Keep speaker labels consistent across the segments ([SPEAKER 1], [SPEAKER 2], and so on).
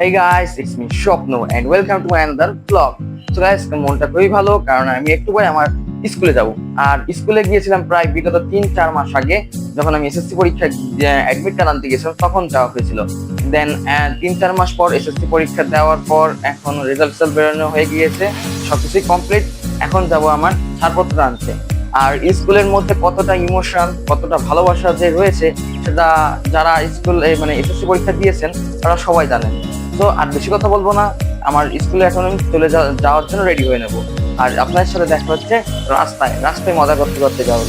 [SPEAKER 1] Hey guys, it's me Shopno and welcome to another vlog. So guys, মনটা খুবই ভালো কারণ আমি একটু পরে আমার স্কুলে যাব। আর স্কুলে গিয়েছিলাম প্রায় বিগত তিন চার মাস আগে যখন আমি এসএসসি পরীক্ষা অ্যাডমিট কার্ড আনতে গেছিলাম তখন যাওয়া হয়েছিল। দেন তিন চার মাস পর এসএসসি পরীক্ষা দেওয়ার পর এখন রেজাল্ট রেজাল্ট বেরোনো হয়ে গিয়েছে সবকিছুই কমপ্লিট এখন যাব আমার ছাড়পত্র আনতে। আর স্কুলের মধ্যে কতটা ইমোশন কতটা ভালোবাসা যে রয়েছে সেটা যারা স্কুল মানে এসএসসি পরীক্ষা দিয়েছেন তারা সবাই জানেন। তো আর বেশি কথা বলব না, আমার স্কুলে এখন আমি চলে যাওয়ার জন্য রেডি হয়ে নেব। আর আপনাদের সাথে দেখা হচ্ছে রাস্তায় রাস্তায় মজা করতে করতে যাব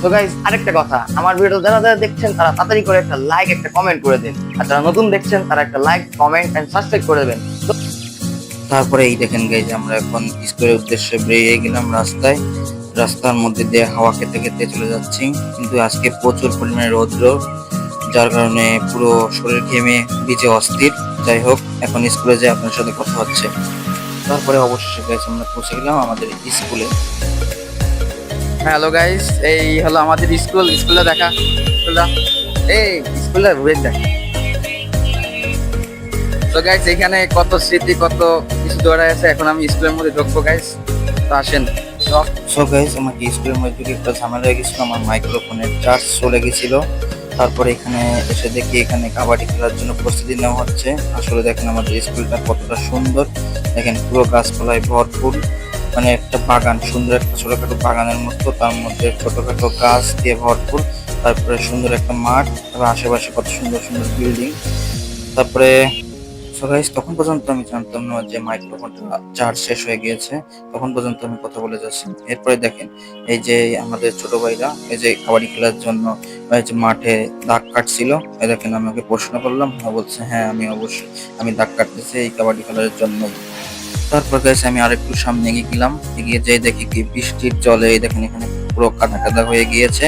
[SPEAKER 1] তো গাইজ আরেকটা কথা, আমার ভিডিও যারা যারা দেখছেন, তারা তাড়াতাড়ি করে একটা লাইক একটা কমেন্ট করে দিন। আর যারা নতুন দেখছেন, তারা একটা লাইক কমেন্ট এন্ড সাবস্ক্রাইব করে দেবেন।
[SPEAKER 2] তারপরে এই দেখেন গাইজ আমরা এখন স্কুলের উদ্দেশ্যে বেরিয়ে গেলাম রাস্তায়। রাস্তার মধ্যে দিয়ে হাওয়া খেতে খেতে চলে যাচ্ছি। কিন্তু আজকে প্রচুর পরিমাণে রৌদ্র। যার কারণে পুরো শরীর ঘেমে ভিজে অস্থির। যাই হোক এখন স্কুলে যাই আপনার সাথে কথা হচ্ছে। তারপরে অবশেষে গাইজ আমরা পৌঁছে গেলাম আমাদের স্কুলে।
[SPEAKER 1] হ্যালো গাইস এই হলো আমাদের স্কুল স্কুলে দেখা। স্কুলটা? এই স্কুলে ঘুরে দেখ। তো গাইস এখানে কত স্মৃতি কত কিছু দৌড়ায় আছে এখন আমি স্কুলের মধ্যে ঢুকবো গাইস তো আসেন। তো
[SPEAKER 2] সো গাইজ আমাকে স্কুলের মধ্যে একটা ঝামেলা হয়ে গেছিল আমার মাইক্রোফোনের চার্জ চলে গেছিল। তারপরে এখানে এসে দেখি এখানে কাবাডি খেলার জন্য প্রস্তুতি নেওয়া হচ্ছে। আসলে দেখেন আমাদের স্কুলটা কতটা সুন্দর। দেখেন পুরো গাছপালায় ভরপুর। মানে একটা বাগান, সুন্দর একটা ছোটখাটো বাগানের মতো। তার মধ্যে ছোটখাটো গাছ দিয়ে ভরপুর। তারপরে সুন্দর একটা মাঠ। তারপরে আশেপাশে কত সুন্দর সুন্দর বিল্ডিং তারপরে সো গাইস তখন পর্যন্ত আমি জানতাম না যে মাইক্রোফোনটা চার্জ শেষ হয়ে গিয়েছে। তখন পর্যন্ত আমি কথা বলে যাচ্ছি। এরপরে দেখেন, এই যে আমাদের ছোট ভাইরা, এই যে কাবাডি খেলার জন্য মাঠে দাগ কাটছিল, এই দেখেন আমি ওকে প্রশ্ন করলাম বলছে হ্যাঁ আমি অবশ্যই, আমি দাগ কাটতেছি এই কাবাডি খেলার জন্য। তারপর গাইস আমি আরেকটু সামনে এগিয়ে গেলাম। এগিয়ে যেয়ে দেখি কি বৃষ্টির জলে দেখেন এখানে পুরো কাদা কাদা হয়ে গিয়েছে।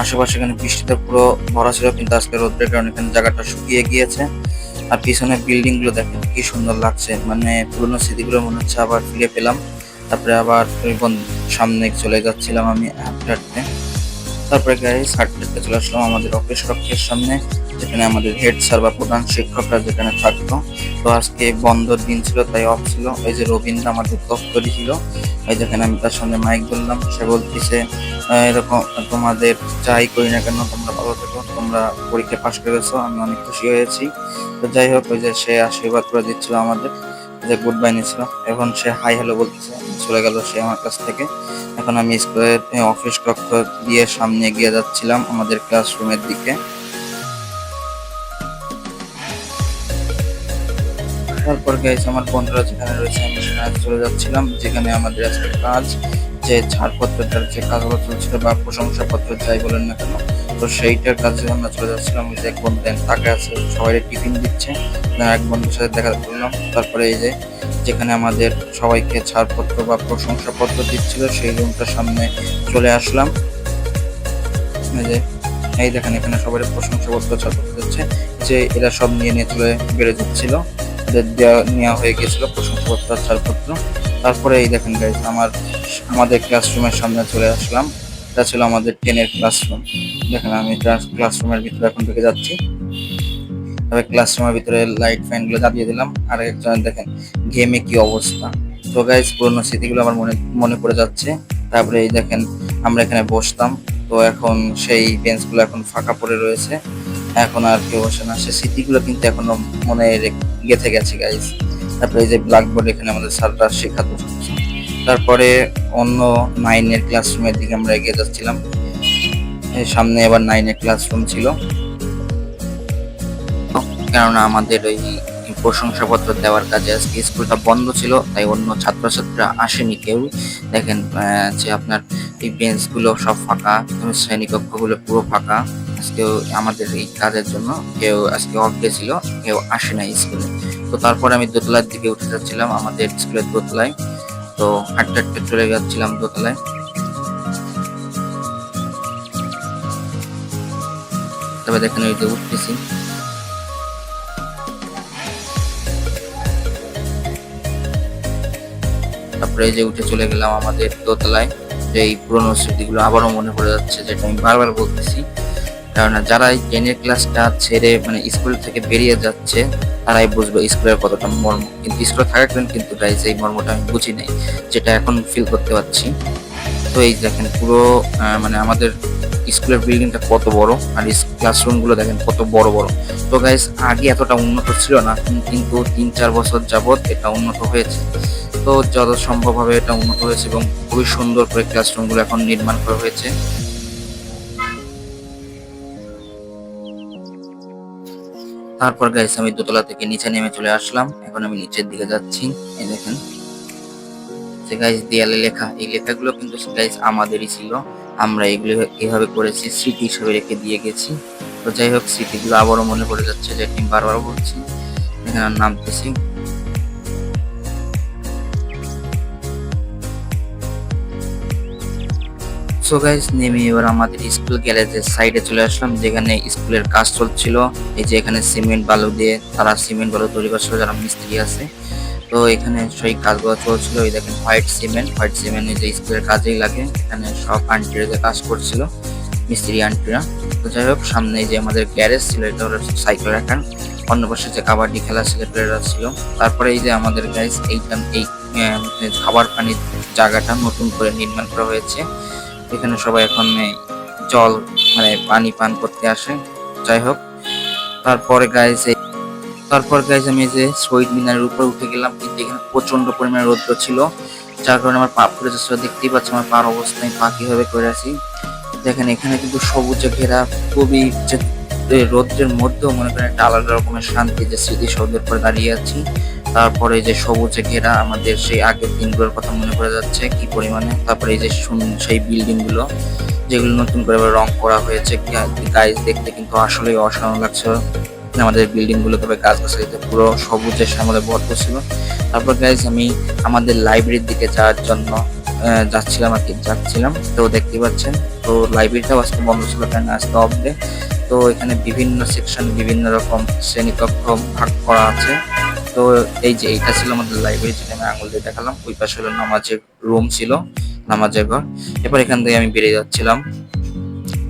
[SPEAKER 2] আশেপাশে এখানে বৃষ্টিতে পুরো ভরা ছিল কিন্তু আজকে রোদ্রের কারণে এখানে জায়গাটা শুকিয়ে গিয়েছে। আর পিছনের বিল্ডিংগুলো দেখেন, কি সুন্দর লাগছে। মানে পুরোনো স্মৃতিগুলো মনে হচ্ছে আবার ফিরে পেলাম। তারপরে আবার সামনে চলে যাচ্ছিলাম আমি হাঁটতে হাঁটতে তারপরে গাইস হাঁটতে চলে আসলাম আমাদের অফিস কক্ষের সামনে, যেখানে আমাদের হেড স্যার বা প্রধান শিক্ষকরা যেখানে থাকতো। তো আজকে বন্ধর দিন ছিল, তাই অফ ছিল। এই যে রবীন্দ্র আমাদের দপ্তরি ছিল, এই যেখানে আমি তার সঙ্গে মাইক বললাম সে বলতেছে এরকম তোমাদের যাই করি না কেন, তোমরা ভালো থেকো, তোমরা পরীক্ষা পাশ করেছ, আমি অনেক খুশি হয়েছি। তো যাই হোক, ওই যে সে আশীর্বাদ করে দিচ্ছিল আমাদের, যে গুড বাই নিচ্ছিল। এখন সে হাই হ্যালো বলতেছে, চলে গেল সে আমার কাছ থেকে। এখন আমি স্কুলের অফিস কক্ষ দিয়ে সামনে এগিয়ে যাচ্ছিলাম আমাদের ক্লাসরুমের দিকে। তারপর গাইস আমার বন্ধুরা যেখানে রয়েছে, আমি সেখানে চলে যাচ্ছিলাম, যেখানে আমাদের আজকে কাজ, যে ছাড়পত্রটার যে কাজগুলো চলছিল বা প্রশংসাপত্র যাই বলেন না কেন, তো সেইটার কাজে আমরা চলে যাচ্ছিলাম। ওই যে এক বন্ধু তাকে আছে সবাই টিফিন দিচ্ছে। এক বন্ধুর সাথে দেখা করলাম। তারপরে এই যে যেখানে আমাদের সবাইকে ছাড়পত্র বা প্রশংসাপত্র দিচ্ছিল, সেই রুমটার সামনে চলে আসলাম। যে, এই দেখেন, এখানে সবাই প্রশংসাপত্র ছাড়পত্র দিচ্ছে, যে এরা সব নিয়ে নিয়ে চলে বেড়ে যাচ্ছিল নেওয়া হয়ে গেছিল প্রশংসাপত্র ছাড়পত্র। তারপরে এই দেখেন গাইজ আমার, আমাদের ক্লাসরুমের সামনে চলে আসলাম। এটা ছিল আমাদের টেনের ক্লাসরুম দেখেন, আমি ক্লাসরুমের ভিতরে এখন ঢুকে যাচ্ছি। তবে ক্লাসরুমের ভিতরে লাইট ফ্যানগুলো জ্বালিয়ে দিলাম। আর একজন দেখেন গেমে কি অবস্থা? তো গাইজ পুরোনো স্মৃতিগুলো আমার মনে মনে পড়ে যাচ্ছে। তারপরে এই দেখেন, আমরা এখানে বসতাম। তো এখন সেই বেঞ্চগুলো এখন ফাঁকা পড়ে রয়েছে। এখন আর কেউ বসে না। সে স্মৃতিগুলো কিন্তু এখনও মনে গেঁথে গেছে গাইজ তারপরে এই যে ব্ল্যাকবোর্ড এখানে আমাদের স্যাররা শেখাতো। তারপরে অন্য নাইনের ক্লাসরুমের দিকে আমরা এগিয়ে যাচ্ছিলাম। সামনে এবার নাইনের ক্লাসরুম ছিল। কেননা আমাদের ওই প্রশংসাপত্র দেওয়ার কাজে আজকে স্কুলটা বন্ধ ছিল, তাই অন্য ছাত্রছাত্রীরা আসেনি কেউ। দেখেন যে আপনার এই বেঞ্চগুলো সব ফাঁকা শ্রেণীকক্ষগুলো পুরো ফাঁকা। আজকে আমাদের এই কাজের জন্য কেউ আজকে অফ ডে ছিল, কেউ আসে না স্কুলে। তো তারপর আমি দোতলার দিকে উঠে যাচ্ছিলাম, আমাদের স্কুলের দোতলায়। তো হাঁটতে হাঁটতে চলে যাচ্ছিলাম দোতলায়। তবে দেখেন ওই যে উঠতেছি। তারপরে উঠে চলে গেলাম আমাদের দোতলায়। যে এই পুরোনো স্মৃতিগুলো আবারও মনে পড়ে যাচ্ছে, যেটা আমি বারবার বলতেছি। কারণ যারা এই টেনের ক্লাসটা ছেড়ে মানে স্কুল থেকে বেরিয়ে যাচ্ছে, তারাই বুঝবে স্কুলের কতটা মর্ম। কিন্তু স্কুলে থাকাকালীন কিন্তু গাইজ এই মর্মটা আমি বুঝি নাই, যেটা এখন ফিল করতে পারছি। তো এই দেখেন পুরো মানে আমাদের স্কুলের বিল্ডিংটা কত বড়, আর ক্লাসরুমগুলো দেখেন কত বড় বড়। তো গাইজ আগে এতটা উন্নত ছিল না, কিন্তু তিন চার বছর যাবত এটা উন্নত হয়েছে। তো যত সম্ভব হবে এটা উন্নত হয়েছে এবং খুবই সুন্দর করে ক্লাসরুমগুলো এখন নির্মাণ করা হয়েছে। তারপর গাইস আমি দোতলা থেকে নিচে নেমে চলে আসলাম। এখন আমি নিচের দিকে যাচ্ছি। এই দেখেন। যে গাইস দেয়ালে লেখা, এই লেখাগুলো কিন্তু গাইস আমাদেরই ছিল। আমরা এগুলো এভাবে করেছি, স্মৃতি হিসেবে রেখে দিয়ে গেছি। তো যাই হোক, স্মৃতিগুলো আবারও মনে পড়ে যাচ্ছে যে আমি বারবার বলছি। এখানে নামতেছি। সো গাইস নেমে এবার আমাদের স্কুল গ্যারেজের সাইডে চলে আসলাম, যেখানে স্কুলের কাজ চলছিল। এই যে এখানে সিমেন্ট বালু দিয়ে তারা সিমেন্ট বালু তৈরি করছিল, যারা মিস্ত্রি আছে। তো এখানে সেই কাজগুলো চলছিল, এই দেখেন হোয়াইট সিমেন্ট হোয়াইট সিমেন্ট এই যে স্কুলের কাজেই লাগে, এখানে সব আন্টিরা কাজ করছিল, মিস্ত্রি আন্টিরা তো যাই হোক, সামনে যে আমাদের গ্যারেজ ছিল, এটা হলো সাইকেল রাখার অন্য পাশে যে কাবাডি খেলা ছিল প্লেয়াররা ছিল। তারপরে এই যে আমাদের গাইস এইটা এই খাবার পানির জায়গাটা নতুন করে নির্মাণ করা হয়েছে। এখানে সবাই এখন জল মানে পানি পান করতে আসে। যাই হোক, তারপরে গাইজ তারপর গাইজ আমি যে শহীদ মিনারের উপরে উঠে গেলাম। কিন্তু এখানে প্রচণ্ড পরিমাণে রৌদ্র ছিল, যার কারণে আমার পা পড়ে যাচ্ছে। দেখতেই পাচ্ছি আমার পার অবস্থায় পা কীভাবে করে আছি। দেখেন, এখানে কিন্তু সবুজে ঘেরা, খুবই যে রৌদ্রের মধ্যেও মনে করেন একটা আলাদা রকমের শান্তি, যে স্মৃতিসৌধের পরে দাঁড়িয়ে আছি। তারপরে যে সবুজে ঘেরা আমাদের সেই আগের দিনগুলোর কথা মনে পড়ে যাচ্ছে, কি পরিমাণে? তারপরে এই যে সেই বিল্ডিংগুলো যেগুলো নতুন করে রং করা হয়েছে গাইজ দেখতে কিন্তু আসলেই অসাধারণ লাগছে আমাদের বিল্ডিংগুলো তবে গাছ গাছালিতে পুরো সবুজের সামনে ভরপুর ছিল। তারপর গাইজ আমি আমাদের লাইব্রেরির দিকে যাওয়ার জন্য যাচ্ছিলাম আর কি, যাচ্ছিলাম। তো দেখতে পাচ্ছেন, তো লাইব্রেরিটাও আজকে বন্ধ ছিল কারণ আজকে অফ ডে তো এখানে বিভিন্ন সেকশন বিভিন্ন রকম শ্রেণীকক্ষ ভাগ করা আছে। তো এই যে এইটা ছিল আমাদের লাইব্রেরি যেটা আমি আঙুল দিয়ে দেখালাম। ওই পাশে হলো নামাজের রুম ছিল, নামাজের ঘর। এরপর এখান থেকে আমি বেরিয়ে যাচ্ছিলাম।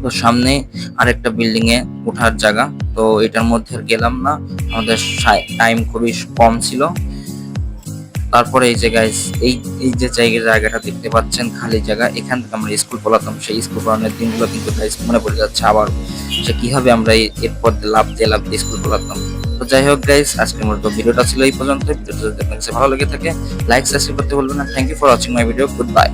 [SPEAKER 2] তো সামনে আরেকটা বিল্ডিং এ ওঠার জায়গা। তো এটার মধ্যে গেলাম না। আমাদের টাইম খুবই কম ছিল। তারপরে এই যে গাইস এই এই যে জায়গার জায়গাটা দেখতে পাচ্ছেন, খালি জায়গা। এখান থেকে আমরা স্কুল পড়াতাম সেই স্কুল পড়ানোর দিনগুলো কিন্তু গাইস মনে পড়ে যাচ্ছে আবার যে কীভাবে আমরা এরপর লাভ দিয়ে লাভ দিয়ে স্কুল পড়াতাম তো যাই হোক গাইস আজকের মতো ভিডিওটা ছিল এই পর্যন্ত ভিডিওটা যদি ভালো লেগে থাকে লাইক সাবস্ক্রাইব করতে ভুলবেন না। Thank you for watching my video good bye